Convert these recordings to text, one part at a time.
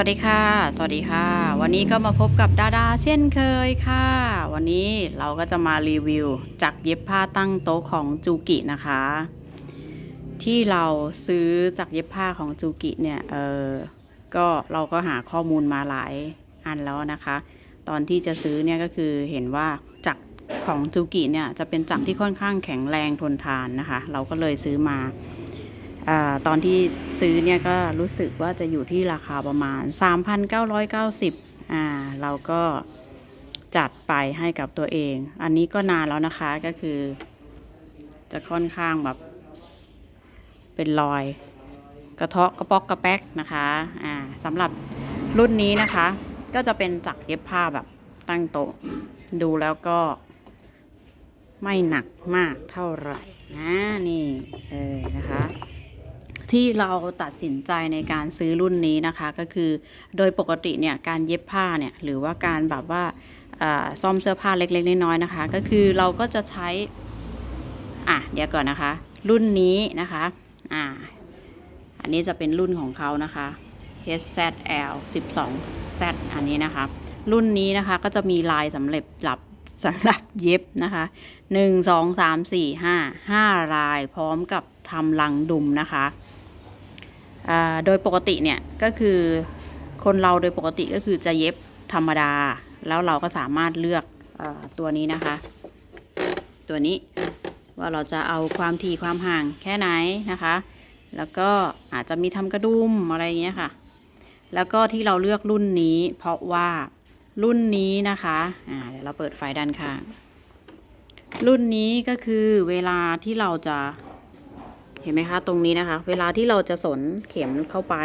วัสดีค่ะ สวัสดีค่ะ วันนี้ก็มาพบกับดาดาเช่นเคยค่ะ วันนี้เราก็จะมารีวิวจากเย็บผ้าตั้งโต๊ะของจูกินะคะ ที่เราซื้อจากเย็บผ้าของจูกิเนี่ยเออก็เราก็หาข้อมูลมาหลายอันแล้วนะคะ ตอนที่จะซื้อเนี่ยก็คือเห็นว่าจักรของจูกิเนี่ยจะเป็นจักรที่ค่อนข้างแข็งแรงทนทานนะคะ เราก็เลยซื้อมา อตอนที่ซื้อเนี่ยก็รู้สึกว่าจะอยู่ที่ราคาประมาณ 3,990อ่าเราก็จัดไปให้กับตัวเอง อันนี้ก็นานแล้วนะคะก็คือ จะค่อนข้างแบบเป็นรอย กระเทาะกระปอกกระแป๊กนะคะอ่าสำหรับรุ่นนี้นะคะ ก็จะเป็นจักรเย็บผ้าแบบตั้งโต๊ะดูแล้วก็ไม่หนักมากเท่าไหร่นะนี่เออนะคะ ที่เราตัดสินใจในการซื้อรุ่นนี้นะคะก็คือโดยปกติเนี่ยการเย็บผ้าเนี่ยหรือว่าการแบบว่าซ่อมเสื้อผ้าเล็กๆน้อยๆนะคะ ก็คือเราก็จะใช้อะเดี๋ยวก่อนนะคะ รุ่นนี้นะคะอ่าอันนี้จะเป็นรุ่นของเขานะคะ HZL 12Z อันนี้นะคะ รุ่นนี้นะคะก็จะมีลายสำเร็จหลับสำหรับเย็บนะคะ 1 2 3 4 5 5ลายพร้อมกับทำลังดุมนะคะ โดยปกติเนี่ยก็คือคนเราโดยปกติก็คือจะเย็บธรรมดา แล้วเราก็สามารถเลือกอตัวนี้นะคะ ตัวนี้ว่าเราจะเอาความถี่ความห่างแค่ไหนนะคะ แล้วก็อาจจะมีทำกระดุมอะไรอย่างเงี้ยค่ะ แล้วก็ที่เราเลือกรุ่นนี้ เพราะว่ารุ่นนี้นะคะอ่าเดี๋ยวเราเปิดไฟด้านข้างรุ่นนี้ก็คือเวลาที่เราจะ ห็นไหมคะตรงนี้นะคะ เวลาที่เราจะสนเข็มเข้าไป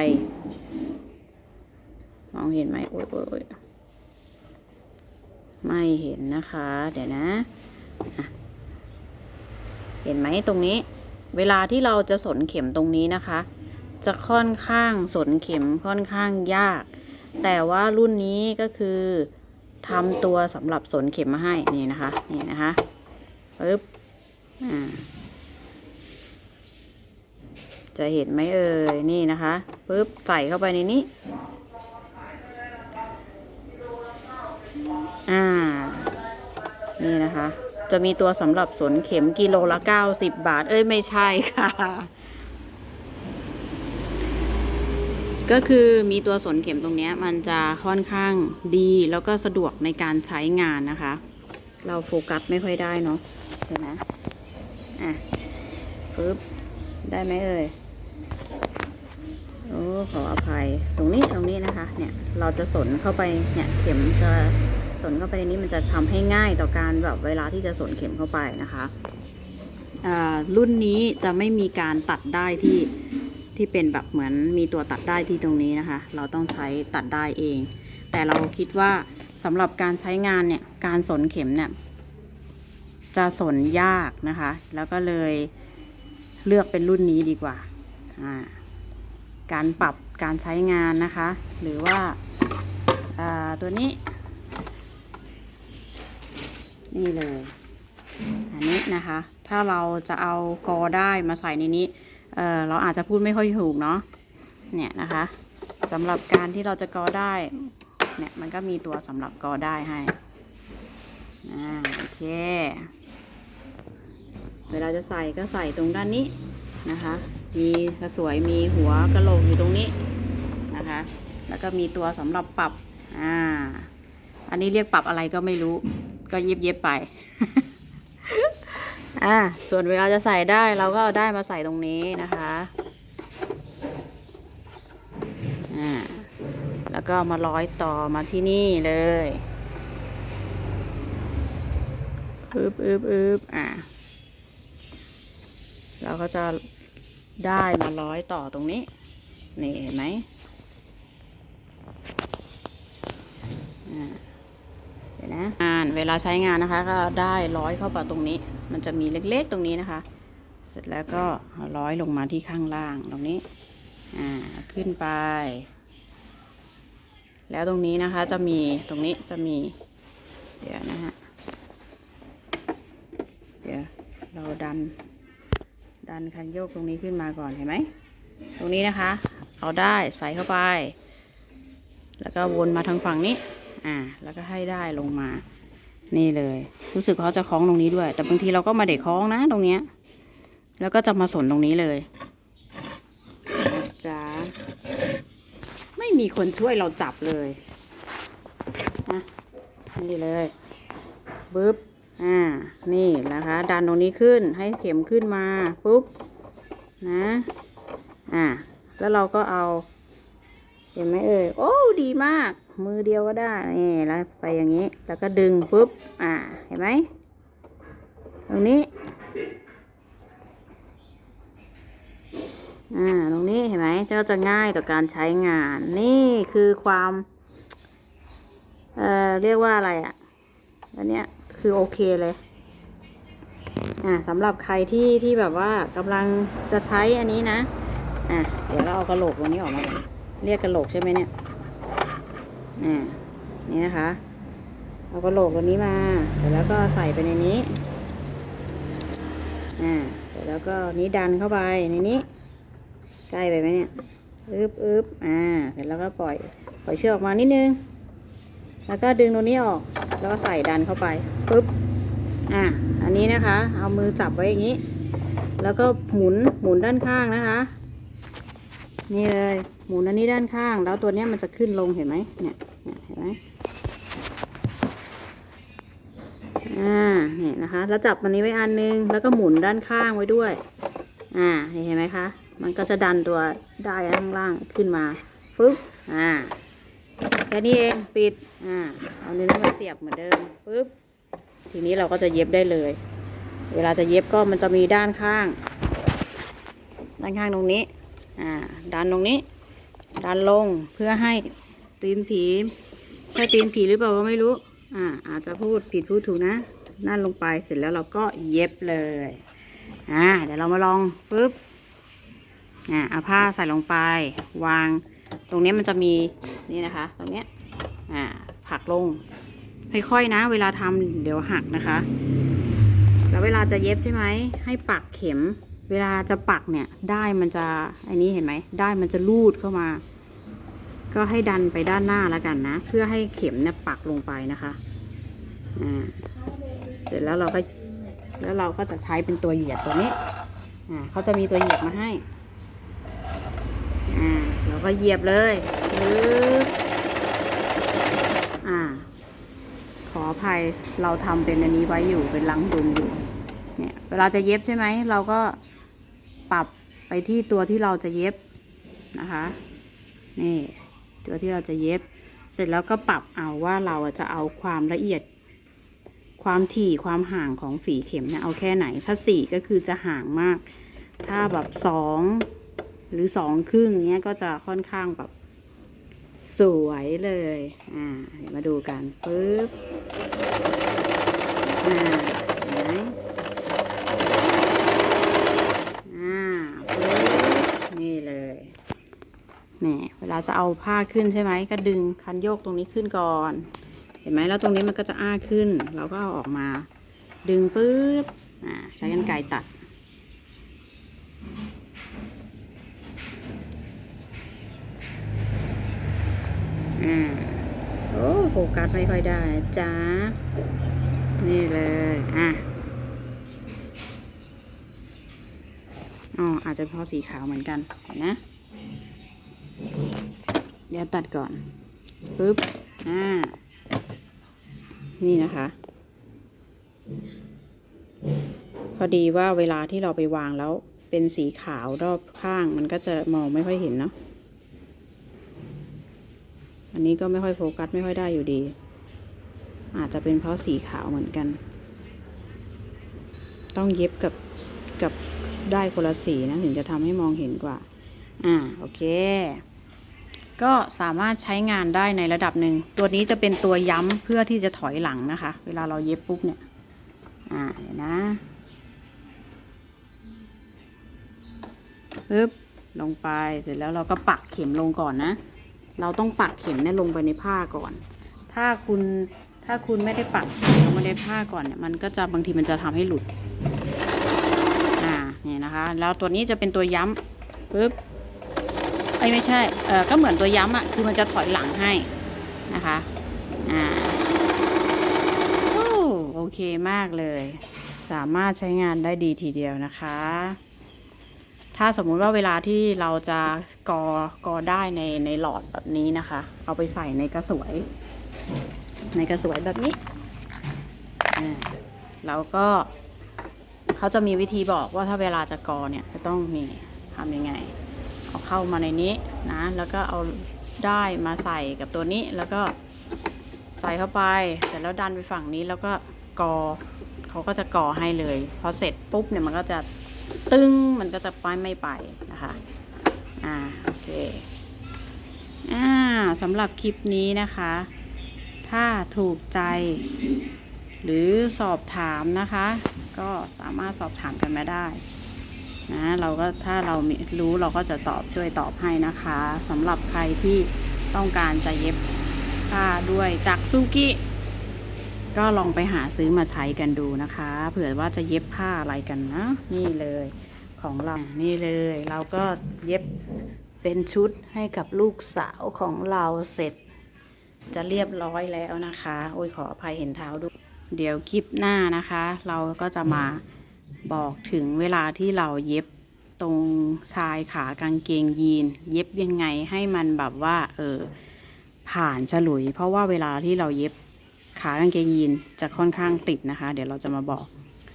มองเห็นไหมโอ๊ยโอ๊ยไม่เห็นนะคะ เดี๋ยวนะะเห็นไหมตรงนี้ เวลาที่เราจะสนเข็มตรงนี้นะคะ จะค่อนข้างสนเข็มค่อนข้างยาก แต่ว่ารุ่นนี้ก็คือทำตัวสำหรับสนเข็มมาให้นี่นะคะนี่นะคะปึ๊บอ่า จะเห็นไหมเอ่ยนี่นะคะปึ๊บใส่เข้าไปในนี้ อ่า นี่นะคะ จะมีตัวสำหรับสนเข็มกิโลละ90บาท เอ้ยไม่ใช่ค่ะ ก็คือมีตัวสนเข็มตรงนี้มันจะค่อนข้างดีแล้วก็สะดวกในการใช้งานนะคะ เราโฟกัสไม่ค่อยได้เนาะใช่ไหมอะปึ๊บได้ไหมเอ่ย โอ้ขออภัยตรงนี้ตรงนี้นะคะ เนี่ยเราจะสนเข้าไปเนี่ยเข็มจะสนเข้าไปในนี้มันจะทำให้ง่ายต่อการแบบเวลาที่จะสนเข็มเข้าไปนะคะอ่ารุ่นนี้จะไม่มีการตัดได้ที่ที่เป็นแบบเหมือนมีตัวตัดได้ที่ตรงนี้นะคะ เราต้องใช้ตัดได้เอง แต่เราคิดว่าสำหรับการใช้งานเนี่ยการสนเข็มเนี่ยจะสนยากนะคะ แล้วก็เลยเลือกเป็นรุ่นนี้ดีกว่าอ่า การปรับการใช้งานนะคะ หรือว่าาตัวนี้ นี่เลย อันนี้นะคะ ถ้าเราจะเอากอได้มาใส่ในนี้เเราอาจจะพูดไม่ค่อยถูกเนาะเนี่ยนะคะสำหรับการที่เราจะกอได้เนี่ยมันก็มีตัวสำหรับกอได้ให้อ่าโอเค เวลาจะใส่ก็ใส่ตรงด้านนี้นะคะ มีกระสวยมีหัวกระโหลกอยู่ตรงนี้นะคะ แล้วก็มีตัวสำหรับปรับอ่าอันนี้เรียกปรับอะไรก็ไม่รู้ ก็เย็บเย็บไปอ่าส่วนเวลาจะใส่ได้เราก็เอาได้มาใส่ตรงนี้นะคะอ่าแล้วก็มาร้อยต่อมาที่นี่เลยอึบอึบอึบอ่าเราก็จะ ได้มาร้อยต่อตรงนี้ นี่เห็นไหมเดี๋ยวนะอ่านเวลาใช้งานนะคะ ก็ได้ร้อยเข้าไปตรงนี้ มันจะมีเล็กๆตรงนี้นะคะ เสร็จแล้วก็ร้อยลงมาที่ข้างล่างตรงนี้ อ่า ขึ้นไป แล้วตรงนี้นะคะจะมีตรงนี้จะมี เดี๋ยวนะฮะ เดี๋ยวเราดัน ดันคันโยกตรงนี้ขึ้นมาก่อนเห็นไหม ตรงนี้นะคะ เอาได้ใส่เข้าไป แล้วก็วนมาทางฝั่งนี้ อ่า แล้วก็ให้ได้ลงมา นี่เลย รู้สึกเขาจะคล้องตรงนี้ด้วย แต่บางทีเราก็มาเด็กคล้องนะตรงเนี้ย แล้วก็จะมาสนตรงนี้เลยจ้าไม่มีคนช่วยเราจับเลยอะนี่เลยบึ๊บ อ่า นี่นะคะ ดันตรงนี้ขึ้น ให้เข็มขึ้นมา ปุ๊บ นะ อ่า แล้วเราก็เอา เห็นไหมเอ่ย โอ้ ดีมาก มือเดียวก็ได้ นี่แล้วไปอย่างนี้ แล้วก็ดึง ปุ๊บ อ่า เห็นไหม ตรงนี้ อ่า ตรงนี้เห็นไหมก็จะง่ายต่อการใช้งาน นี่คือความ เอ่อ เรียกว่าอะไรอะ่ะอันเนี้ย คือโอเคเลย อ่าสำหรับใครที่ที่แบบว่ากำลังจะใช้อันนี้นะ อะเดี๋ยวเราเอากระโหลกตรงนี้ออกมาเรียกกระโหลกใช่ไหมเนี่ย อ่า นี่นะคะ เอากระโหลกตัวนี้มา เสร็จแล้วก็ใส่ไปในนี้ อ่า เสร็จแล้วก็นี้ดันเข้าไปในนี้ ใกล้ไปไหมเนี่ยอึบอึบอ่า เสร็จแล้วก็ปล่อย ปล่อยเชือกออกมานิดนึง แล้วก็ดึงตรงนี้ออก แล้วก็ใส่ดันเข้าไปปึ๊บอ่าอันนี้นะคะ เอามือจับไว้อย่างนี้ แล้วก็หมุนหมุนด้านข้างนะคะ นี่เลยหมุนอันนี้ด้านข้าง แล้วตัวเนี้ยมันจะขึ้นลงเห็นไหมเนี่ยเนี่ยเห็นไหมอ่าเนี่ยนะคะ แล้วจับอันนี้ไว้อันนึง แล้วก็หมุนด้านข้างไว้ด้วย อ่าเห็นไหมคะ มันก็จะดันตัวได้ข้างล่างขึ้นมาปึ๊บอ่า แค่นี้เองปิดอ่าเอาเนื้อมาเสียบเหมือนเดิมปึ๊บทีนี้เราก็จะเย็บได้เลย เวลาจะเย็บก็มันจะมีด้านข้าง ด้านข้างตรงนี้อ่าดันตรงนี้ดันลงเพื่อให้ตีนผีใช่ตีนผีหรือเปล่าก็ไม่รู้อ่าอาจจะพูดผิดพูดถูกนะนั่นลงไปเสร็จแล้วเราก็เย็บเลยอ่าเดี๋ยวเรามาลองปึ๊บอ่าเอาผ้าใส่ลงไป วาง ตรงนี้มันจะมีนี่นะคะ ตรงเนี้ยอ่าผักลง ค่อยๆนะ เวลาทำเดี๋ยวหักนะคะ แล้วเวลาจะเย็บใช่ไหมให้ปักเข็ม เวลาจะปักเนี่ยได้มันจะอันนี้เห็นไหมได้มันจะลูดเข้ามา ก็ให้ดันไปด้านหน้าแล้วกันนะ เพื่อให้เข็มเนี่ยปักลงไปนะคะอ่าเสร็จแล้วเราก็แล้วเราก็จะใช้เป็นตัวเหยียดตัวนี้อ่าเขาจะมีตัวเหยียดมาให้อ่า ก็เหยียบเลยปึ๊บอ่า ขออภัยเราทำเป็นอันนี้ไว้อยู่เป็นลังดุมอยู่ เนี่ยเวลาจะเย็บใช่ไหม เราก็ปรับไปที่ตัวที่เราจะเย็บนะคะ นี่ ตัวที่เราจะเย็บ เสร็จแล้วก็ปรับเอาว่าเราจะเอาความละเอียด ความถี่ความห่างของฝีเข็มเนี่ยเอาแค่ไหน ถ้าสี่ก็คือจะห่างมาก ถ้าแบบสอง หรือสองครึ่งเนี้ยก็จะค่อนข้างแบบสวยเลย อ่าเดี๋ยวมาดูกันปึ๊บ อ่าเห็นไหมอ่าปึ๊บนี่เลยนี่เวลาจะเอาผ้าขึ้นใช่ไหมก็ดึงคันโยกตรงนี้ขึ้นก่อน เห็นไหมแล้วตรงนี้มันก็จะอ้าขึ้น เราก็เอาออกมา ดึงปึ๊บ อ่า ใช้กันไกรตัด อ่าโอ้โฟกัสไม่ค่อยได้จ้านี่เลยอะอ๋ออาจจะเพราะสีขาวเหมือนกันเห็นนะเดี๋ยวตัดก่อนปึ๊บอ่านี่นะคะ พอดีว่าเวลาที่เราไปวางแล้วเป็นสีขาวรอบข้างมันก็จะมองไม่ค่อยเห็นเนาะ นนี้ก็ไม่ค่อยโฟกัสไม่ค่อยได้อยู่ดี อาจจะเป็นเพราะสีขาวเหมือนกัน ต้องเย็บกับกับได้คนละสีนะถึงจะทำให้มองเห็นกว่า อ่าโอเค ก็สามารถใช้งานได้ในระดับหนึ่ง ตัวนี้จะเป็นตัวย้ำเพื่อที่จะถอยหลังนะคะ เวลาเราเย็บปุ๊บเนี่ย อ่าเดี๋ยวนะปึ๊บลงไปเสร็จแล้วเราก็ปักเข็มลงก่อนนะ เราต้องปักเข็มเนี่ยลงไปในผ้าก่อน ถ้าคุณถ้าคุณไม่ได้ปักเข็มลงไปในผ้าก่อนเนี่ยมันก็จะบางทีมันจะทำให้หลุด อ่าเนี่ยนะคะ แล้วตัวนี้จะเป็นตัวย้ำปึ๊บเอ้ไม่ใช่ เออก็เหมือนตัวย้ำอะ่ะ คือมันจะถอยหลังให้นะคะ อ่าโอเคมากเลย สามารถใช้งานได้ดีทีเดียวนะคะ ถ้าสมมุติว่าเวลาที่เราจะกอกอได้ในในหลอดแบบนี้นะคะ เอาไปใส่ในกระสวย ในกระสวยแบบนี้แล้วก็เขาจะมีวิธีบอกว่าถ้าเวลาจะกอเนี่ยจะต้องนี่ทำยังไง เอาเข้ามาในนี้นะ แล้วก็เอาได้มาใส่กับตัวนี้แล้วก็ใส่เข้าไปเสร็จแล้วดันไปฝั่งนี้แล้วก็กอเขาก็จะกอให้เลย พอเสร็จปุ๊บเนี่ยมันก็จะ ตึ้งมันก็จะไปไม่ไปนะคะ อ่าโอเค อ่าสำหรับคลิปนี้นะคะ ถ้าถูกใจ หรือสอบถามนะคะ ก็สามารถสอบถามกันมาได้นะเราก็ถ้าเรารู้เราก็จะตอบช่วยตอบให้นะคะสำหรับใครที่ต้องการจะเย็บผ้าด้วยจากซูกิ ก็ลองไปหาซื้อมาใช้กันดูนะคะ เผื่อว่าจะเย็บผ้าอะไรกันนะ นี่เลยของเรา นี่เลย เราก็เย็บเป็นชุดให้กับลูกสาวของเราเสร็จ จะเรียบร้อยแล้วนะคะ โอ้ยขออภัยเห็นเท้าด้วยเดี๋ยวคลิปหน้านะคะ เราก็จะมาบอกถึงเวลาที่เราเย็บตรงชายขากางเกงยีน เย็บยังไงให้มันแบบว่า เออผ่านฉลุย เพราะว่าเวลาที่เราเย็บ ขากางเกงยีนจะค่อนข้างติดนะคะ เดี๋ยวเราจะมาบอก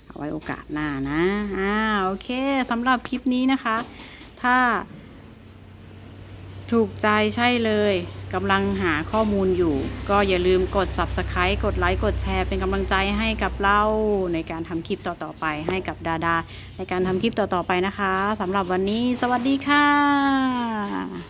เอาไว้โอกาสหน้านะอ่าโอเคสำหรับคลิปนี้นะคะ ถ้า ถูกใจใช่เลยกำลังหาข้อมูลอยู่ ก็อย่าลืมกด subscribe กดไลค์กดแชร์เป็นกำลังใจให้กับเราในการทำคลิปต่อๆไปให้กับดาดาในการทำคลิปต่อๆไปนะคะสำหรับวันนี้ สวัสดีค่ะ